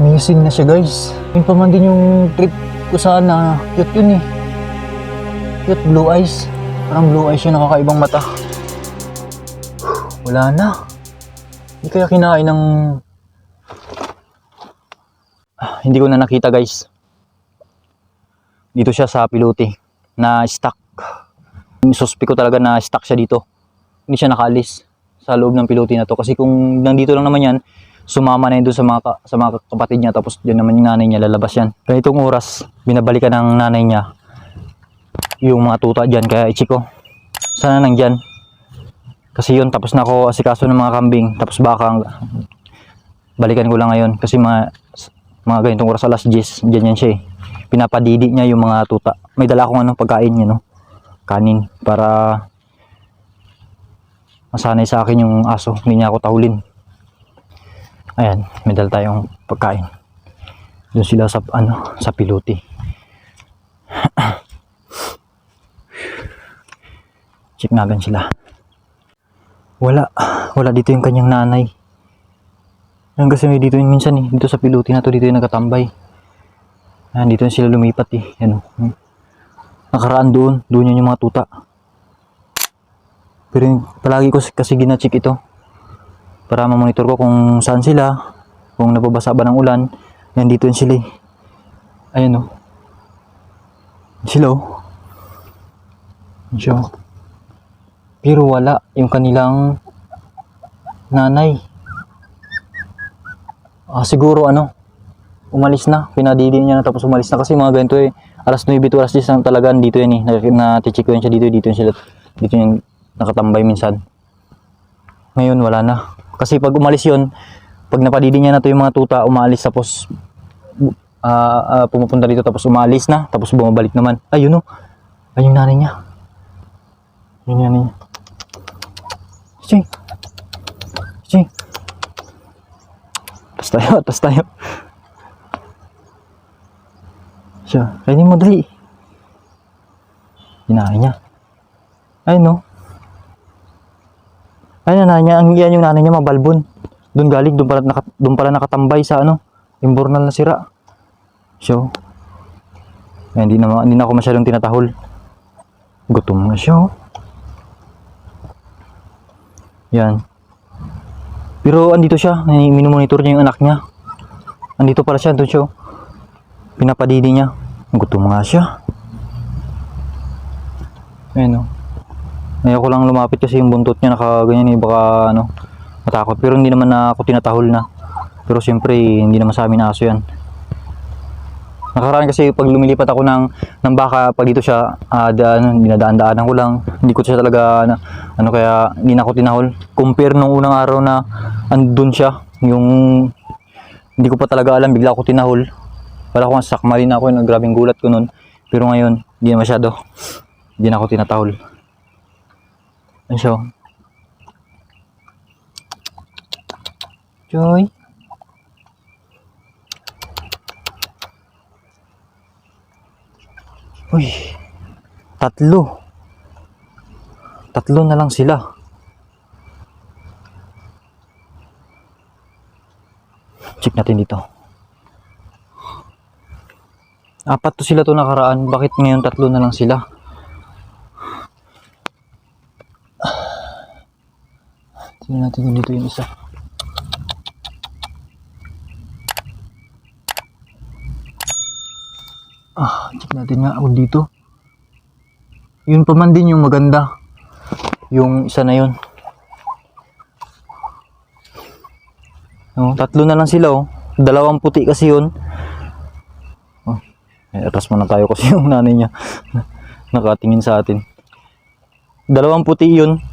Missing na siya guys. Yun pa man din yung trip ko sana. Cute yun eh. Cute blue eyes. Parang blue eyes yun nakakaibang mata. Wala na. Hindi kaya kinain ng... Ah, hindi ko na nakita guys. Dito siya sa pilote na stuck. Suspe ko talaga na stuck siya dito. Hindi siya nakaalis sa loob ng pilote na to. Kasi kung nandito lang naman yan, sumama na yun doon sa mga, sa mga kapatid niya. Tapos yun naman yung nanay niya, lalabas yan. Ganitong oras, binabalikan ng nanay niya yung mga tuta dyan. Kaya ichiko, sana nandyan. Kasi yun, tapos na ako asikaso ng mga kambing. Tapos baka balikan ko lang ngayon. Kasi mga, mga ganitong oras alas 10, dyan yan siya eh. Pinapadidi niya yung mga tuta. May dala akong ano, pagkain niya, no? Kanin. Para masanay sa akin yung aso. Hindi niya ako tahulin. Ayan, may dala tayong pagkain. Doon sila sa, ano, sa piluti. Check natin sila. Wala. Wala dito yung kanyang nanay. Yan kasi may dito yung minsan eh. Dito sa piluti na to, dito yung nagkatambay. Yan, dito yung sila lumipat eh. Yan. oh. Nakaraan doon. Doon yun yung mga tuta. Pero palagi ko kasi gina-check ito. Para mamonitor ko kung saan sila. Kung nababasa ba ng ulan. Yan dito yung sila eh. Ayan oh. Sila oh. Diyo. Pero wala yung kanilang nanay. Ah, siguro ano, umalis na. Pinadidi niya na tapos umalis na kasi mga ganito eh. Alas 9 to alas 10 lang talaga dito yan eh. Na, na ko yan siya dito, dito yung sila. Dito yung nakatambay minsan. Ngayon wala na. Kasi pag umalis yon pag napadidi niya na to yung mga tuta, umalis tapos ah, ah, pumupunta dito tapos umalis na, tapos bumabalik naman. Ayun oh. Ayun yung nanay niya. Yun yung niya. Ching. Ching. Atas tayo, atas tayo. Siya, kainin mo dali. Hinahay niya. Ay no. Ay nanay niya, ang yan yung nanay niya mabalbon. Doon galing, doon pala, naka, doon pala nakatambay sa ano, imbornal na sira. So, ay, hindi na, hindi na ako masyadong tinatahol. Gutom na siya. oh. Yan. Pero andito siya, minomonitor niya yung anak niya. Andito pala siya, doon siya. oh. Pinapadidi niya. Gutom nga siya. Ayun oh. Ayoko lang lumapit kasi yung buntot niya nakaganyan eh, baka ano, matakot. Pero hindi naman na ako tinatahol na. Pero siyempre, hindi naman sa amin aso yan. Nakaraan kasi pag lumilipat ako ng, ng baka, pag dito siya, ah, daan, dinadaan-daanan ko lang. Hindi ko siya talaga, ano, ano kaya, hindi na ako tinahol. Compare nung unang araw na andun siya, yung, hindi ko pa talaga alam, bigla ako tinahol. Wala ko sakmalin ako, yun, grabing gulat ko nun. Pero ngayon, hindi na masyado. Hindi na ako tinatahol. Ano. Joy? Uy, tatlo. Tatlo na lang sila. Check natin dito. Apat to sila to nakaraan. Bakit ngayon tatlo na lang sila? Tingnan natin kung dito yung isa. Ah, check natin nga kung dito. Yun pa man din yung maganda. Yung isa na yun. Oh, tatlo na lang sila oh. Dalawang puti kasi yun. Oh, eh, atas muna tayo kasi yung nanay niya nakatingin sa atin. Dalawang puti yun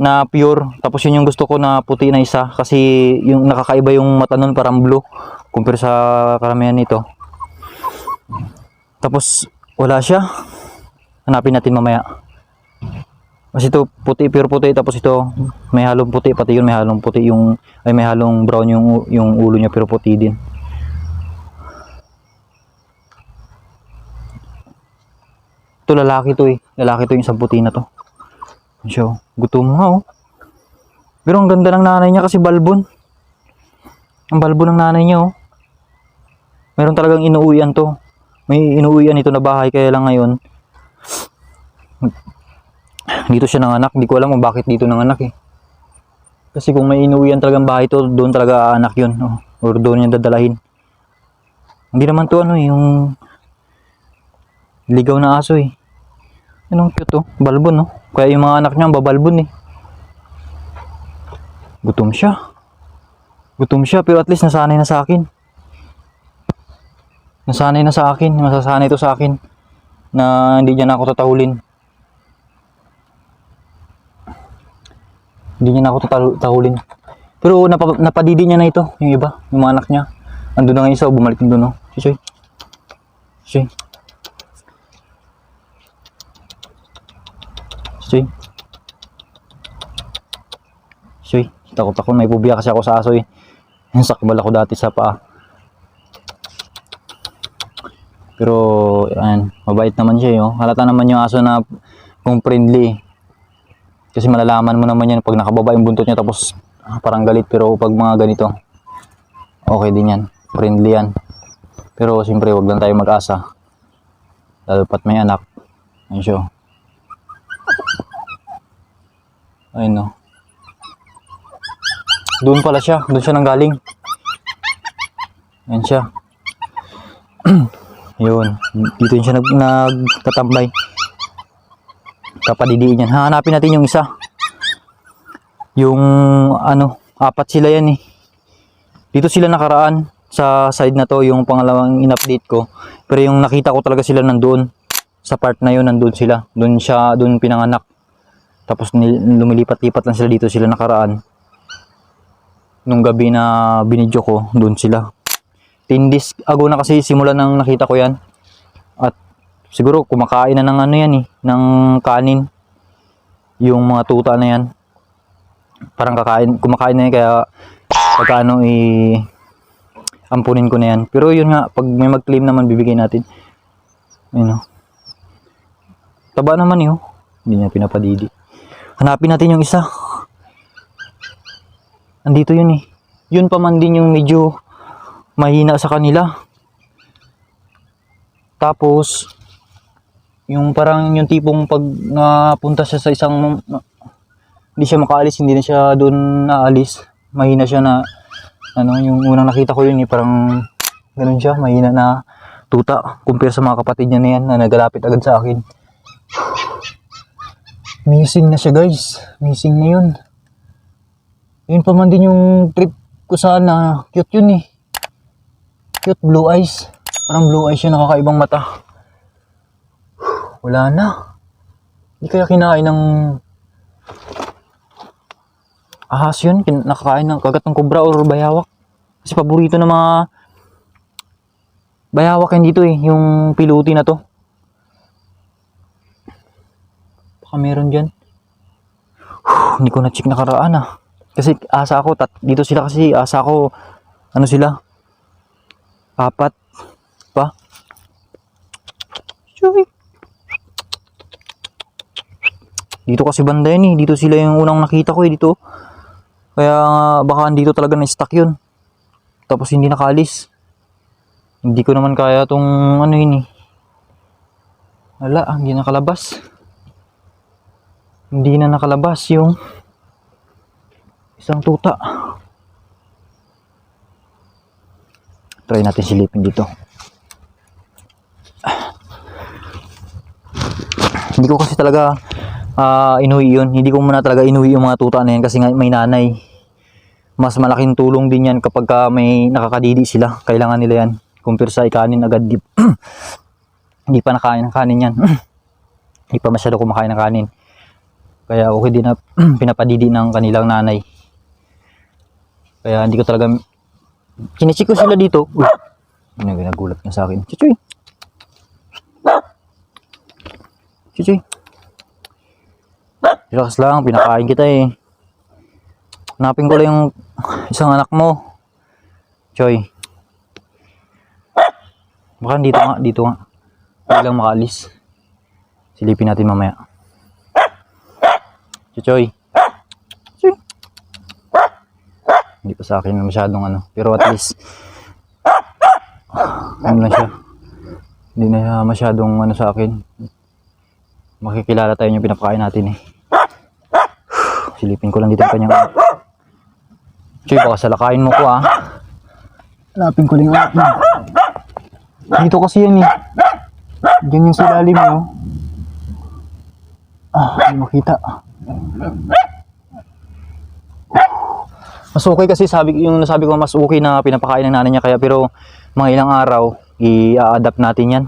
na pure. Tapos yun yung gusto ko na puti na isa kasi yung nakakaiba yung mata nun parang blue compare sa karamihan nito. Tapos wala siya. Hanapin natin mamaya. Kasi ito puti, pure puti tapos ito may halong puti pati yun may halong puti yung ay may halong brown yung yung ulo niya pero puti din. Ito lalaki to eh. Lalaki to yung isang puti na to. So, gutom nga oh. Pero ang ganda ng nanay niya kasi balbon. Ang balbo ng nanay niya, oh. Meron talagang inuuwian to. May inuuwian ito na bahay, kaya lang ngayon, dito siya nanganak. Hindi ko alam kung bakit dito nanganak eh. Kasi kung may inuwian talagang bahay to, doon talaga anak yun. Oh. Or doon niya dadalahin. Hindi naman to ano eh, yung ligaw na aso eh. Anong cute oh, balbon no. Kaya yung mga anak niya babalbon eh. Gutom siya. Gutom siya pero at least nasanay na sa akin. Nasanay na sa akin, masasanay to sa akin na hindi niya na ako tatahulin. Hindi niya na ako tatahu- tahulin. Pero napa, napadidi niya na ito, yung iba, yung mga anak niya. Andun na nga isa, bumalik na doon, no? Si Choy. Si Choy. Takot ako, may pubiya kasi ako sa aso eh. Sakbal ako dati sa paa. Pero, ayan, mabait naman siya, yo. Halata naman yung aso na kung friendly. Kasi malalaman mo naman yan pag nakababa yung buntot niya tapos ah, parang galit. Pero pag mga ganito, okay din yan. Friendly yan. Pero siyempre, wag lang tayo mag-asa. Lalo pat may anak. Ayun siya. Ayun no. Doon pala siya. Doon siya nanggaling. Ayun siya. Yun. Dito siya nag, nagtatambay. Kapadidiin yan. Hahanapin natin yung isa. Yung ano, apat sila yan eh. Dito sila nakaraan sa side na to, yung pangalawang in-update ko. Pero yung nakita ko talaga sila nandoon. Sa part na yun, nandoon sila. Doon siya, doon pinanganak. Tapos lumilipat-lipat lang sila dito sila nakaraan. Nung gabi na binidyo ko, doon sila. 10 days ago na kasi simula nang nakita ko yan. At siguro kumakain na ng ano yan eh, ng kanin. Yung mga tuta na yan. Parang kakain, kumakain na yan kaya pagka ano i ampunin ko na yan. Pero yun nga, pag may mag-claim naman bibigay natin. Ayun oh. Taba naman yun. Hindi niya pinapadidi. Hanapin natin yung isa. Andito yun eh. Yun pa man din yung medyo mahina sa kanila. Tapos, yung parang yung tipong pag napunta siya sa isang hindi siya makaalis, hindi na siya doon naalis. Mahina siya na ano, yung unang nakita ko yun, eh, parang ganun siya, mahina na tuta compare sa mga kapatid niya na yan na nagalapit agad sa akin. Missing na siya guys. Missing na yun. Yun pa man din yung trip ko sana. Cute yun eh. Cute blue eyes. Parang blue eyes yun, nakakaibang mata. Wala na. Hindi kaya kinain ng ahas yun. Nakakain ng kagat ng kubra or bayawak. Kasi paborito ng mga bayawak yan dito eh. Yung piluti na to. Baka meron dyan. Hindi ko na-check nakaraan ah. Kasi asa ako, tat, dito sila kasi asa ako, ano sila? Apat pa. Chuy. Dito kasi banda yun eh. Dito sila yung unang nakita ko eh dito. Kaya nga, baka dito talaga na-stuck yun. Tapos hindi nakalis. Hindi ko naman kaya tong ano yun eh. Wala, hindi nakalabas. Hindi na nakalabas yung isang tuta. Try natin silipin dito. Hindi ko kasi talaga ah inuwi yun. Hindi ko muna talaga inuwi yung mga tuta na yan kasi nga may nanay. Mas malaking tulong din yan kapag ka may nakakadidi sila. Kailangan nila yan. Compare sa ikanin agad. Di, hindi pa nakain ng kanin yan. hindi pa masyado kumakain ng kanin. Kaya okay din na pinapadidi ng kanilang nanay. Kaya hindi ko talaga Kinichik ko sila dito. Uy, ano nagulat niya sa akin. Chuchoy. Chuchoy. Relax lang, pinakain kita eh. Hanapin ko lang yung isang anak mo. Choy. Baka dito nga, dito nga. Hindi lang makaalis. Silipin natin mamaya. Chuchoy. Hindi pa sa akin masyadong ano. Pero at least, ano na siya. Hindi na masyadong ano sa akin. Makikilala tayo yung pinapakain natin eh. Silipin ko lang dito yung kanyang Choy, baka salakain mo ko ah. Hanapin ko lang ang anak Dito kasi yan eh. Yung sa ilalim mo. Ah, hindi makita. Mas okay kasi sabi yung nasabi ko mas okay na pinapakain ng nanay niya kaya pero mga ilang araw i-adapt natin yan.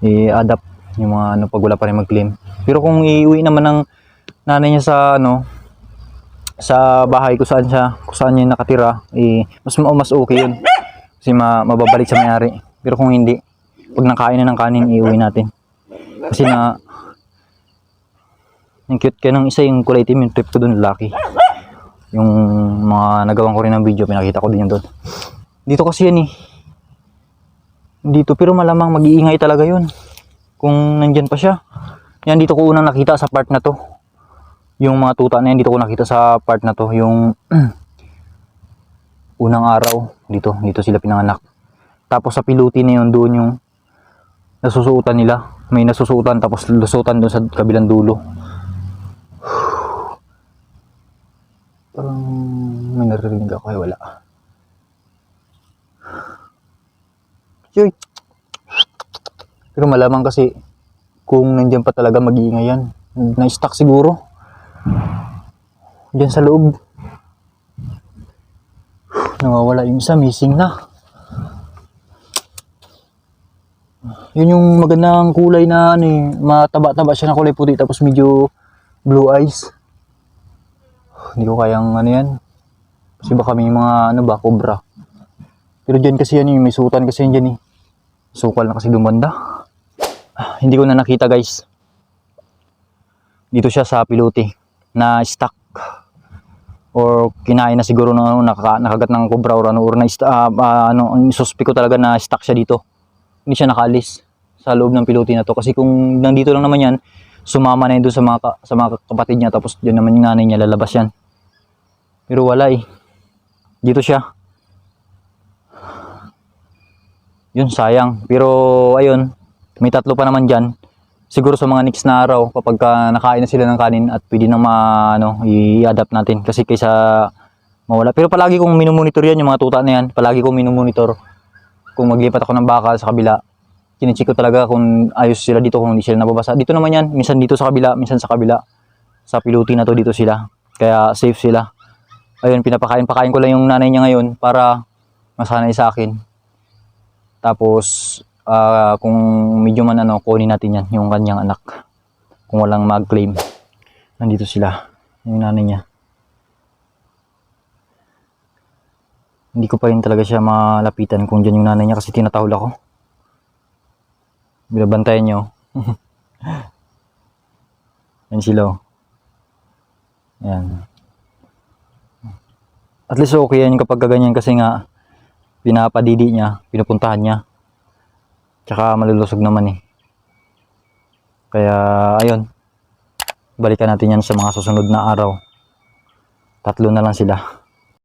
I-adapt yung mga ano pag wala pa rin mag-claim. Pero kung iuwi naman ng nanay niya sa ano sa bahay kung saan siya kung saan niya nakatira eh, mas mas okay yun. Kasi ma, mababalik sa may-ari. Pero kung hindi, pag nakain na ng kanin, iuwi natin. Kasi na yung cute ka ng isa yung kulay itim yung trip ko dun lalaki yung mga nagawan ko rin ng video pinakita ko din yun doon dito kasi yan eh. Dito pero malamang mag-iingay talaga yun. Kung nandyan pa siya. Yan dito ko unang nakita sa part na to. Yung mga tuta na yan dito ko nakita sa part na to. Yung unang araw dito dito sila pinanganak. Tapos sa piluti na yun doon yung nasusuotan nila. May nasusuotan tapos lusutan doon sa kabilang dulo Parang may naririnig ako, ay wala. Yoy! Pero malamang kasi kung nandiyan pa talaga mag-iingay yan. Na-stuck siguro. Diyan sa loob. Nawawala yung isa, missing na. Yun yung magandang kulay na ano eh, mataba-taba siya na kulay puti tapos medyo blue eyes. Hindi ko kayang ano yan. Kasi baka may mga ano ba, cobra. Pero dyan kasi yan yung may sutan kasi yan dyan eh. Sukal na kasi dumanda. Ah, hindi ko na nakita guys. Dito siya sa piluti na stuck or kinain na siguro ng ano, nakaka, nakagat ng cobra or ano or na ah, ano suspect ko talaga na stuck siya dito. Hindi siya nakaalis sa loob ng piluti na to kasi kung nandito lang naman yan sumama na yun doon sa mga, sa mga kapatid niya tapos yun naman yung nanay niya lalabas yan. Pero wala eh. Dito siya. Yun, sayang. Pero ayun, may tatlo pa naman dyan. Siguro sa mga next na araw, kapag ka nakain na sila ng kanin at pwede nang ano, i-adapt natin. Kasi kaysa mawala. Pero palagi kong minumonitor yan, yung mga tuta na yan. Palagi kong minumonitor. Kung maglipat ako ng baka sa kabila, kinicheck ko talaga kung ayos sila dito, kung hindi sila nababasa. Dito naman yan, minsan dito sa kabila, minsan sa kabila. Sa piluti na to, dito sila. Kaya safe sila. Ayun, pinapakain-pakain ko lang yung nanay niya ngayon para masanay sa akin. Tapos, ah, kung medyo man ano, kunin natin yan, yung kanyang anak. Kung walang mag-claim. Nandito sila, yung nanay niya. Hindi ko pa rin talaga siya malapitan kung dyan yung nanay niya kasi tinatahol ako. Binabantayan niyo. Yan sila. oh. Yan. At least okay yan kapag ganyan kasi nga pinapadidi niya, pinupuntahan niya. Tsaka malulusog naman eh. Kaya ayun. Balikan natin yan sa mga susunod na araw. Tatlo na lang sila.